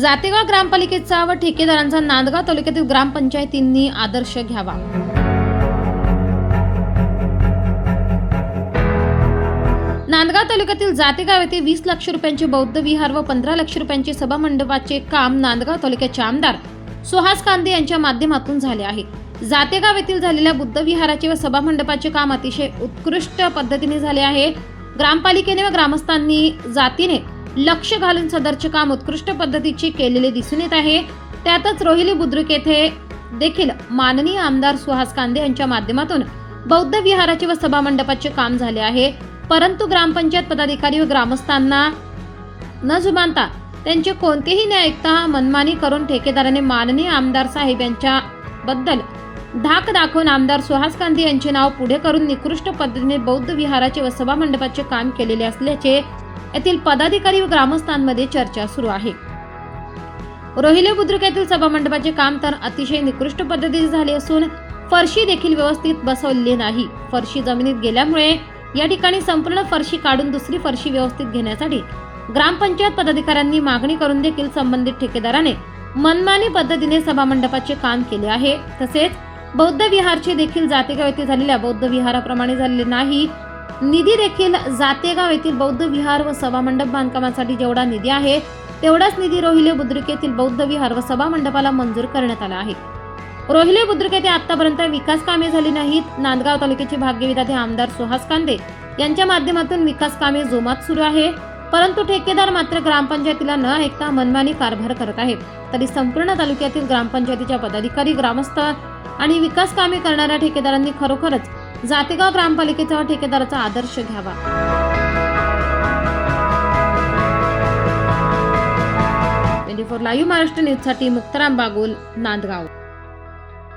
जातेगाव ग्रामपालिकेचा व ठेकेदारांचा नांदगाव तालुक्यातील ग्रामपंचायतींनी आदर्श घ्यावा. नांदगाव तालुक्यातील जातेगाव येथे वीस लाख रुपयांचे बौद्ध विहार व पंधरा लाख रुपयांचे सभा मंडपाचे काम नांदगाव तालुक्याचे आमदार सुहास कांदे यांच्या माध्यमातून झाले आहे. जातेगाव येथील झालेल्या बुद्ध विहाराचे व सभा मंडपाचे काम अतिशय उत्कृष्ट पद्धतीने झाले आहे. ग्रामपालिकेने व ग्रामस्थांनी जातीने लक्ष घालून सदरचे काम उत्कृष्ट पद्धतीचे केलेले दिसून येत आहे. त्यातच रोहिली बुद्रुक येथे देखील माननीय आमदार सुहास कांदे यांच्या माध्यमातून बौद्ध विहाराचे व सभा मंडपाचे काम झाले आहे. परंतु ग्रामपंचायत पदाधिकारी व ग्रामस्थांना न जुमानता त्यांचे कोणतेही न ऐकता मनमानी करून ठेकेदाराने माननीय आमदार साहेब यांच्या बद्दल धाक दाखवून आमदार सुहास कांदे यांचे नाव पुढे करून निकृष्ट पद्धतीने बौद्ध विहाराचे व सभा मंडपाचे काम केलेले असल्याचे येथील पदाधिकारी व ग्रामस्थांमध्ये चर्चा सुरू आहे. रोहिले बुद्रुक येथील सभा मंडपाचे काम तर अतिशय निकृष्ट पद्धतीने झाले असून फरशी देखील व्यवस्थित बसवलेली नाही. फरशी जमिनीत गेल्यामुळे या ठिकाणी संपूर्ण फरशी काढून दुसरी फरशी व्यवस्थित घेण्यासाठी ग्रामपंचायत पदाधिकाऱ्यांनी मागणी करून देखील संबंधित ठेकेदाराने मनमानी पद्धतीने सभा मंडपाचे काम केले आहे. तसेच बौद्ध विहारचे देखील जातेगाव येथे झालेल्या बौद्ध विहाराप्रमाणे झालेले नाही. निधी देखील जातेगाव येथील बौद्ध विहार व सभा मंडप बांधकामासाठी जेवढा निधी आहे तेवढाच निधी रोहिले बुद्रुक येथील बौद्ध विहार व सभा मंडपाला मंजूर करण्यात आला आहे. रोहिले बुद्रुक येथे आतापर्यंत विकास कामे झाली नाहीत. नांदगाव तालुक्याचे भाग्यविधाते आमदार सुहास कांदे यांच्या माध्यमातून विकास कामे जोमात सुरू आहे. परंतु ठेकेदार मात्र ग्रामपंचायतीला न ऐकता मनमानी कारभार करत आहे तरी संपूर्ण तालुक्यातील ग्रामपंचायतीच्या पदाधिकारी ग्रामस्थ आणि विकास कामे करणाऱ्या ठेकेदारांनी खरोखरच जातेगाव ग्रामपालिकेचा ठेकेदाराचा आदर्श घ्यावा. ट्वेंटी फोर लाईव्ह महाराष्ट्र न्यूजसाठी मुक्ताराम बागुल नांदगाव.